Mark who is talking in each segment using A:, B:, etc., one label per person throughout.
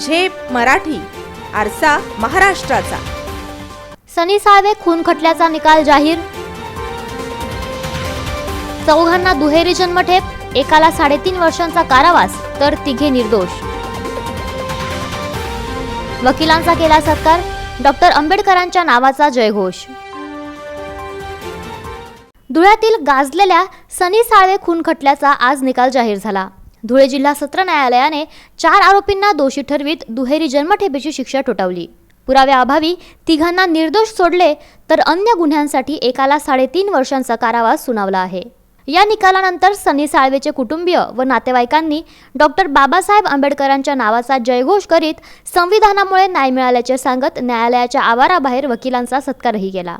A: झेप मराठी आरसा महाराष्ट्राचा.
B: सनी साळवे खून खटल्याचा निकाल जाहीर. चौघांना दुहेरी जन्मठेप एकाला साडेतीन वर्षांचा कारावास तर तिघे निर्दोष. वकिलांचा केला सत्कार डॉक्टर आंबेडकरांच्या नावाचा जयघोष. धुळ्यातील गाजलेल्या सनी साळवे खून खटल्याचा आज निकाल जाहीर झाला. धुळे जिल्हा सत्र न्यायालयाने चार आरोपींना दोषी ठरवीत दुहेरी जन्मठेपेची शिक्षा ठोठावली. पुराव्याअभावी तिघांना निर्दोष सोडले तर अन्य गुन्ह्यांसाठी एकाला साडेतीन वर्षांचा कारावास सुनावला आहे. या निकालानंतर सनी साळवेचे कुटुंबीय व नातेवाईकांनी डॉक्टर बाबासाहेब आंबेडकरांच्या नावाचा जयघोष करीत संविधानामुळे न्याय मिळाल्याचे सांगत न्यायालयाच्या आवाराबाहेर वकिलांचा सत्कारही केला.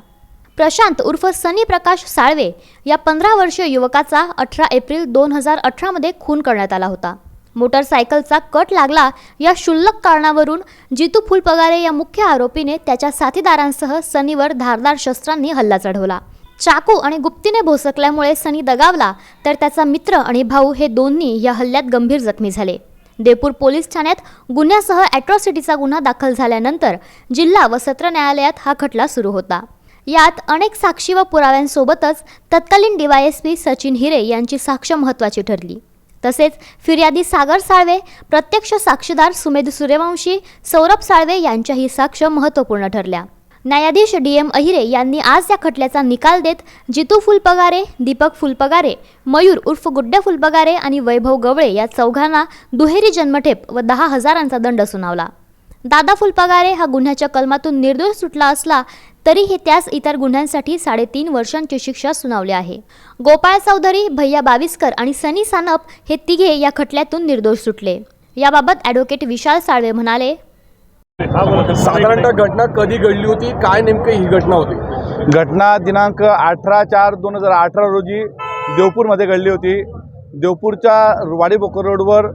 B: प्रशांत उर्फ सनी प्रकाश साळवे या पंधरा वर्षीय युवकाचा अठरा एप्रिल दोन हजार अठरामध्ये खून करण्यात आला होता. मोटरसायकलचा कट लागला या क्षुल्लक कारणावरून जितू फुलपगारे या मुख्य आरोपीने त्याच्या साथीदारांसह सनीवर धारदार शस्त्रांनी हल्ला चढवला. चाकू आणि गुप्तीने भोसकल्यामुळे सनी दगावला तर त्याचा मित्र आणि भाऊ हे दोन्ही या हल्ल्यात गंभीर जखमी झाले. देपूर पोलीस ठाण्यात गुन्ह्यासह ॲट्रॉसिटीचा गुन्हा दाखल झाल्यानंतर जिल्हा व सत्र न्यायालयात हा खटला सुरू होता. यात अनेक साक्षी व पुराव्यांसोबतच तत्कालीन डीवायएसपी सचिन हिरे यांची साक्ष महत्त्वाची ठरली. तसेच फिर्यादी सागर साळवे प्रत्यक्ष साक्षीदार सुमेध सूर्यवंशी सौरभ साळवे यांच्याही साक्ष महत्त्वपूर्ण ठरल्या. न्यायाधीश डी एम अहिरे यांनी आज या खटल्याचा निकाल देत जितू फुलपगारे दीपक फुलपगारे मयूर उर्फ गुड्डे फुलपगारे आणि वैभव गवळे या चौघांना दुहेरी जन्मठेप व दहा हजारांचा दंड सुनावला. दादा फुलपगारे हा गुन्ह्याच्या कलमातून निर्दोष सुटला असला तरीही त्यास इतर गुन्ह्यांसाठी साडेतीन वर्षांची शिक्षा सुनावली आहे. गोपाळ चौधरी भैया बाविस्कर आणि सनी सानप हे तिघे या खटल्यातून निर्दोष सुटले. याबाबत ॲडव्होकेट विशाल साळवे म्हणाले
C: साधारणतः घटना कधी घडली होती? काय नेमकं ही घटना होती?
D: घटना दिनांक अठरा चार दोन हजार अठरा रोजी देवपूरमध्ये घडली होती. देवपूरच्या वाडीबोकर रोडवर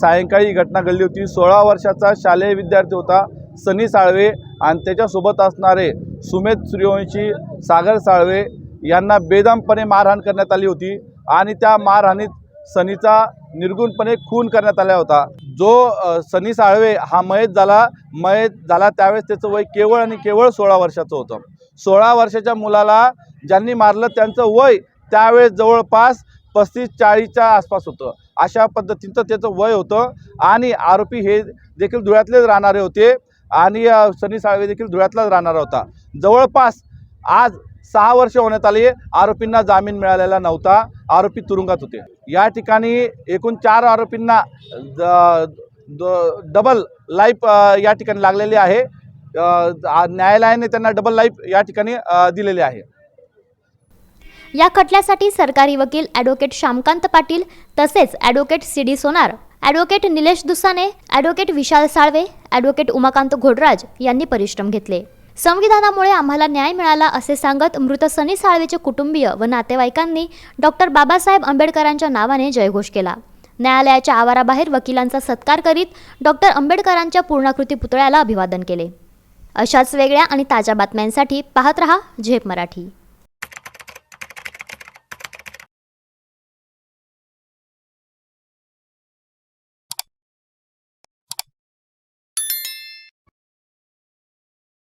D: सायंकाळी ही घटना घडली होती. सोळा वर्षाचा शालेय विद्यार्थी होता सनी साळवे आणि त्याच्यासोबत असणारे सुमेध सूर्यवंशी सागर साळवे यांना बेदमपणे मारहाण करण्यात आली होती आणि त्या मारहाणीत सनीचा निर्गुणपणे खून करण्यात आला होता. जो सनी साळवे हा मयत झाला मयत झाला त्यावेळेस त्याचं वय केवळ आणि केवळ सोळा वर्षाचं होतं. सोळा वर्षाच्या मुलाला ज्यांनी मारलं त्यांचं वय त्यावेळेस जवळपास पस्तीस चाळीसच्या आसपास होतं. अशा पद्धतीचं त्याचं वय होतं आणि आरोपी हे देखील धुळ्यातलेच राहणारे होते. आणि सनी साळवे देखील धुळ्यातलाच राहणारा होता. जवळपास आज सहा वर्ष होण्यात आली आरोपींना जामीन मिळालेला नव्हता. आरोपी तुरुंगात होते. या ठिकाणी एकूण चार आरोपींना डबल लाईफ या ठिकाणी लागलेली आहे. न्यायालयाने त्यांना डबल लाईफ या ठिकाणी दिलेली आहे.
B: या खटल्यासाठी सरकारी वकील ॲडव्होकेट श्यामकांत पाटील तसेच advocate C D Sonar advocate Nilesh Dusane advocate Vishal Salve advocate Umakant Ghodraj यांनी परिश्रम घेतले. संविधानामुळे आम्हाला न्याय मिळाला असे सांगत मृत सनी साळवेचे कुटुंबीय व नातेवाईकांनी डॉक्टर बाबासाहेब आंबेडकरांच्या नावाने जयघोष केला. न्यायालयाच्या आवाराबाहेर वकिलांचा सत्कार करीत डॉक्टर आंबेडकरांच्या पूर्णाकृती पुतळ्याला अभिवादन केले. अशाच वेगळ्या आणि ताज्या बातम्यांसाठी पाहत रहा झेप मराठी.